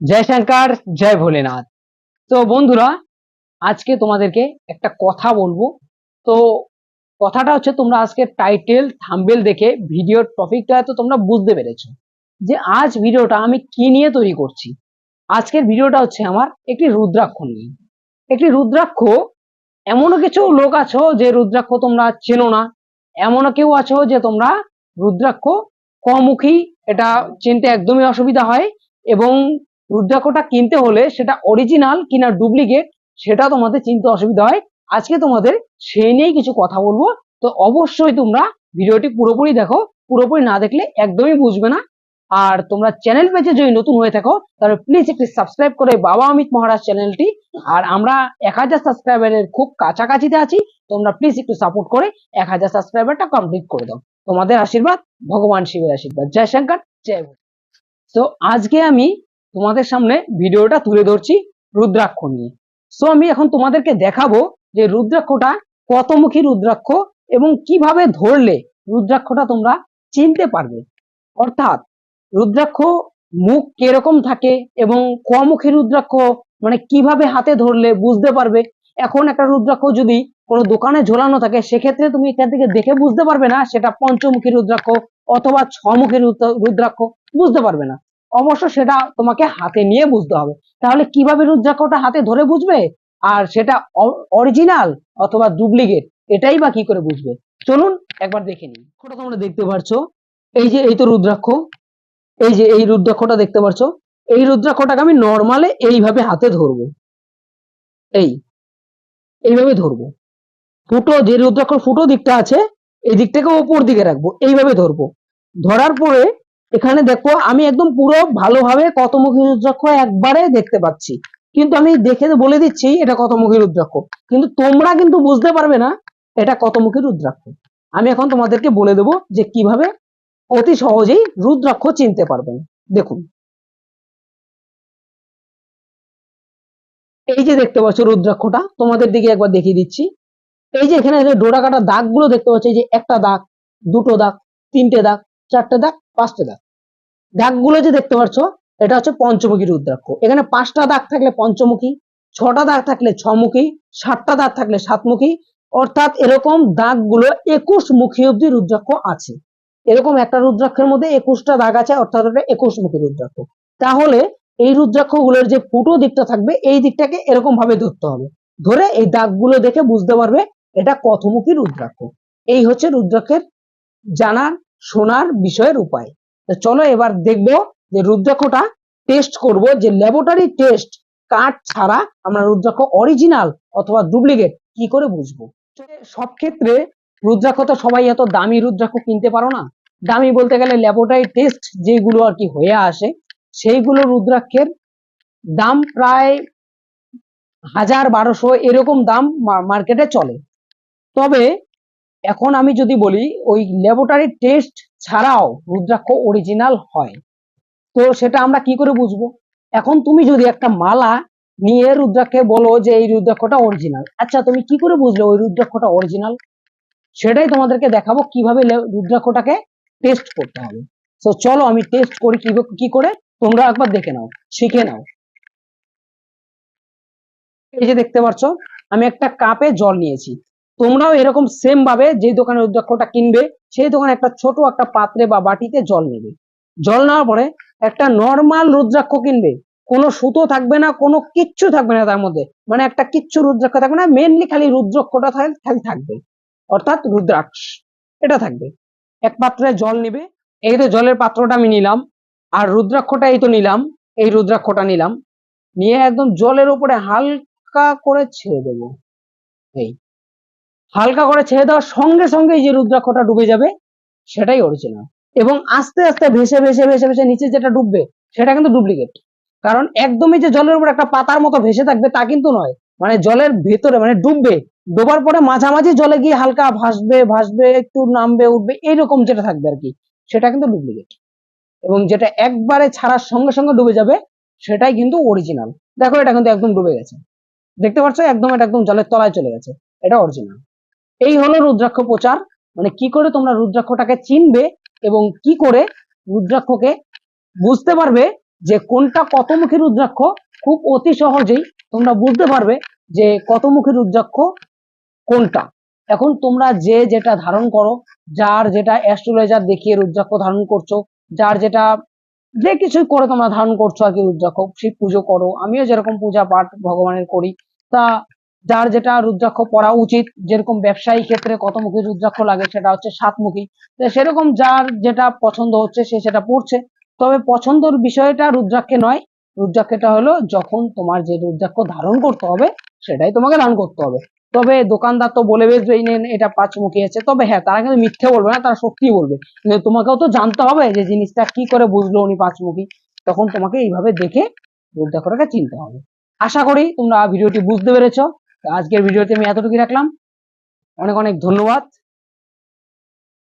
জয় শঙ্কর, জয় ভোলেনাথ। তো বন্ধুরা, আজকে তোমাদেরকে একটা কথা বলব। তো কথাটা হচ্ছে, তোমরা আজকে টাইটেল থাম্বেল দেখে ভিডিওর টপিকটা তো তোমরা বুঝতে পেরেছ যে আজ ভিডিওটা আমি কি নিয়ে তৈরি করছি। আজকের ভিডিওটা হচ্ছে আমার একটি রুদ্রাক্ষ নিয়ে। একটি রুদ্রাক্ষ, এমনও কিছু লোক আছো যে রুদ্রাক্ষ তোমরা চেনো না। এমনও কেউ আছো যে তোমরা রুদ্রাক্ষ কমুখী, এটা চিনতে একদমই অসুবিধা হয় এবং রুদ্রাক্ষটা কিনতে হলে সেটা অরিজিনাল কিনা ডুপ্লিকেট সেটা তোমাদের চিনতে অসুবিধা হয়। আজকে তোমাদের সেই নিয়েই কিছু কথা বলব। তো অবশ্যই তোমরা ভিডিওটি পুরোপুরি দেখো। পুরোপুরি না দেখলে একদমই বুঝবে না। আর তোমরা চ্যানেল পেজে যদি নতুন হয়ে থাকো, তাহলে প্লিজ একটি সাবস্ক্রাইব করে বাবা অমিত মহারাজ চ্যানেলটি আর আমরা এক হাজার সাবস্ক্রাইবারের খুব কাছাকাছিতে আছি। তোমরা প্লিজ একটু সাপোর্ট করে এক হাজার সাবস্ক্রাইবারটা কমপ্লিট করে দাও। তোমাদের আশীর্বাদ, ভগবান শিবের আশীর্বাদ। জয় শঙ্কর, জয় তো আজকে আমি তোমাদের সামনে ভিডিওটা তুলে ধরছি রুদ্রাক্ষ নিয়ে সো আমি এখন তোমাদেরকে দেখাবো যে রুদ্রাক্ষটা কতমুখী রুদ্রাক্ষ এবং কীভাবে ধরলে রুদ্রাক্ষটা তোমরা চিনতে পারবে। অর্থাৎ রুদ্রাক্ষ মুখ কীরকম থাকে এবং কমুখী রুদ্রাক্ষ মানে কীভাবে হাতে ধরলে বুঝতে পারবে? এখন একটা রুদ্রাক্ষ যদি কোনো দোকানে ঝোলানো থাকে, সেক্ষেত্রে তুমি এখান থেকে দেখে বুঝতে পারবে না সেটা পঞ্চমুখী রুদ্রাক্ষ অথবা ছমুখী রুদ্র- রুদ্রাক্ষ, বুঝতে পারবে না। অবশ্য সেটা তোমাকে হাতে নিয়ে বুঝতে হবে। তাহলে কীভাবে রুদ্রাক্ষটা হাতে ধরে বুঝবে? আর সেটা অরিজিনাল অথবা ডুপ্লিকেট এটাই বা কি করে বুঝবে? চলুন একবার দেখে ওটা তোমরা দেখতে পারছ। এই যে, এই তো রুদ্রাক্ষ। এই যে, এই রুদ্রাক্ষটা দেখতে পারছ। এই রুদ্রাক্ষটাকে আমি নর্মালে এইভাবে হাতে ধরবো। এই, এইভাবে ধরবো। ফুটো, যে রুদ্রাক্ষর ফুটো দিকটা আছে, এই দিকটাকে ওপর দিকে রাখব। এইভাবে ধরবো। ধরার পরে এখানে দেখো, আমি একদম পুরো ভালোভাবে কতমুখী রুদ্রাক্ষ একবারে দেখতে পাচ্ছি। কিন্তু আমি দেখে বলে দিচ্ছি, এটা কতমুখী রুদ্রাক্ষ কিন্তু তোমরা কিন্তু বুঝতে পারবে না, এটা কতমুখী রুদ্রাক্ষ আমি এখন তোমাদেরকে বলে দেবো যে কীভাবে অতি সহজেই রুদ্রাক্ষ চিনতে পারবেন। দেখুন। এই যে দেখতে পাচ্ছ রুদ্রাক্ষটা, তোমাদের দিকে একবার দেখিয়ে দিচ্ছি। এই যে এখানে ডোরা কাটা দাগগুলো দেখতে পাচ্ছ, এই যে একটা দাগ, দুটো দাগ, তিনটে দাগ, চারটে দাগ পাঁচটা দাগ। দাগগুলো যে দেখতে পাচ্ছ, এটা হচ্ছে পঞ্চমুখী রুদ্রাক্ষ। এখানে পাঁচটা দাগ থাকলে পঞ্চমুখী, ছটা দাগ থাকলে ছমুখী, সাতটা দাগ থাকলে সাতমুখী, অর্থাৎ এরকম দাগগুলো একুশ মুখী অব্দি রুদ্রাক্ষ আছে। এরকম একটা রুদ্রাক্ষের মধ্যে একুশটা দাগ আছে, অর্থাৎ ওটা একুশ মুখী রুদ্রাক্ষ। তাহলে এই রুদ্রাক্ষগুলোর যে ফুটো দিকটা থাকবে, এই দিকটাকে এরকম ভাবে ধরতে হবে। ধরে এই দাগগুলো দেখে বুঝতে পারবে, এটা কতমুখী রুদ্রাক্ষ। এই হচ্ছে রুদ্রাক্ষের জানার শোনার বিষয়ের উপায়। তো চলো এবার দেখব যে রুদ্রাক্ষটা টেস্ট করব যে ল্যাবরেটরি টেস্ট কার্ড ছাড়া আমরা রুদ্রাক্ষ অরিজিনাল অথবা ডুপ্লিকেট কি করে বুঝব? সব ক্ষেত্রে রুদ্রাক্ষ তো সবাই এত দামি রুদ্রাক্ষ কিনতে পারো না। দামি বলতে গেলে ল্যাবরেটরি টেস্ট যেগুলো আর কি হয়ে আসে, সেইগুলো রুদ্রাক্ষের দাম প্রায় হাজার বারোশো এরকম দাম মার্কেটে চলে। তবে এখন আমি যদি বলি, ওই ল্যাবরেটরি টেস্ট ছাড়াও রুদ্রাক্ষ অরিজিনাল হয়। তো সেটা আমরা কি করে বুঝব? এখন তুমি যদি একটা মালা নিয়ে রুদ্রাক্ষে বলো যে এই রুদ্রাক্ষটা অরিজিনাল আচ্ছা তুমি কি করে বুঝলে ওই রুদ্রাক্ষটা অরিজিনাল সেটাই তোমাদেরকে দেখাবো কীভাবে রুদ্রাক্ষটাকে টেস্ট করতে হবে। তো চলো আমি টেস্ট করি কি করে, তোমরা একবার দেখে নাও, শিখে নাও। এই যে দেখতে পাচ্ছ আমি একটা কাপে জল নিয়েছি। তোমরাও এরকম সেম ভাবে যে দোকানে রুদ্রাক্ষটা কিনবে, সেই দোকানে একটা ছোট একটা পাত্রে বা বাটিতে জল নেবে। জল নেওয়ার পরে একটা নর্মাল রুদ্রাক্ষ কিনবে। কোনো সুতো থাকবে না, কোনো কিচ্ছু থাকবে না তার মধ্যে। মানে একটা কিচ্ছু রুদ্রাক্ষ থাকবে না মেনলি খালি রুদ্রাক্ষটা খালি থাকবে। অর্থাৎ রুদ্রাক্ষ, এটা থাকবে। এক পাত্রে জল নেবে, এই তো জলের পাত্রটা আমি নিলাম, আর রুদ্রাক্ষটা এই তো নিলাম, এই রুদ্রাক্ষটা নিলাম। নিয়ে একদম জলের উপরে হালকা করে ছেড়ে দেবো। এই। হালকা করে ছেড়ে দেওয়ার সঙ্গে সঙ্গে যে রুদ্রাক্ষটা ডুবে যাবে, সেটাই অরিজিনাল এবং আস্তে আস্তে ভেসে ভেসে ভেসে ভেসে নিচে যেটা ডুববে, সেটা কিন্তু ডুপ্লিকেট কারণ একদমই যে জলের উপর একটা পাতার মতো ভেসে থাকবে তা কিন্তু নয় মানে জলের ভেতরে মানে ডুববে, ডোবার পরে মাঝামাঝি জলে গিয়ে হালকা ভাসবে ভাসবে, একটু নামবে, উঠবে, এইরকম যেটা থাকবে আর কি, সেটা কিন্তু ডুপ্লিকেট এবং যেটা একবারে ছাড়ার সঙ্গে সঙ্গে ডুবে যাবে, সেটাই কিন্তু অরিজিনাল দেখো এটা কিন্তু একদম ডুবে গেছে। দেখতে পাচ্ছ? একদম, এটা একদম জলের তলায় চলে গেছে। এটা অরিজিনাল এই হলো রুদ্রাক্ষ প্রচার। মানে কি করে তোমরা রুদ্রাক্ষটাকে চিনবে এবং কি করে রুদ্রাক্ষকে বুঝতে পারবে যে কোনটা কতমুখী রুদ্রাক্ষ? খুব অতি সহজেই তোমরা বুঝতে পারবে যে কতমুখী রুদ্রাক্ষ কোনটা। এখন তোমরা যে যেটা ধারণ করো, যার যেটা অ্যাস্ট্রোলজার দেখিয়ে রুদ্রাক্ষ ধারণ করছ, যার যেটা যে কিছুই করে তোমরা ধারণ করছ আর কি রুদ্রাক্ষ শিব পুজো করো। আমিও যেরকম পূজা পাঠ ভগবানের করি, তা যার যেটা রুদ্রাক্ষ পরা উচিত, যেরকম ব্যবসায়ী ক্ষেত্রে কত কতমুখী রুদ্রাক্ষ লাগে সেটা হচ্ছে সাতমুখী সেরকম যার যেটা পছন্দ হচ্ছে সে সেটা পড়ছে তবে পছন্দর বিষয়টা রুদ্রাক্ষে নয়। রুদ্রাক্ষটা হলো যখন তোমার যে রুদ্রাক্ষ ধারণ করতে হবে, সেটাই তোমাকে ধারণ করতে হবে। তবে দোকানদার তো বলে বেশ এই নেন এটা পাঁচমুখী আছে। তবে হ্যাঁ তারা কিন্তু মিথ্যে বলবে না, তারা সত্যি বলবে। কিন্তু তোমাকেও তো জানতে হবে যে জিনিসটা কি করে বুঝলো উনি পাঁচমুখী তখন তোমাকে এইভাবে দেখে রুদ্রাক্ষটাকে চিনতে হবে। আশা করি তোমরা ভিডিওটি বুঝতে পেরেছ। আজকের ভিডিওতে আমি এতটুকুই রাখলাম। অনেক অনেক ধন্যবাদ।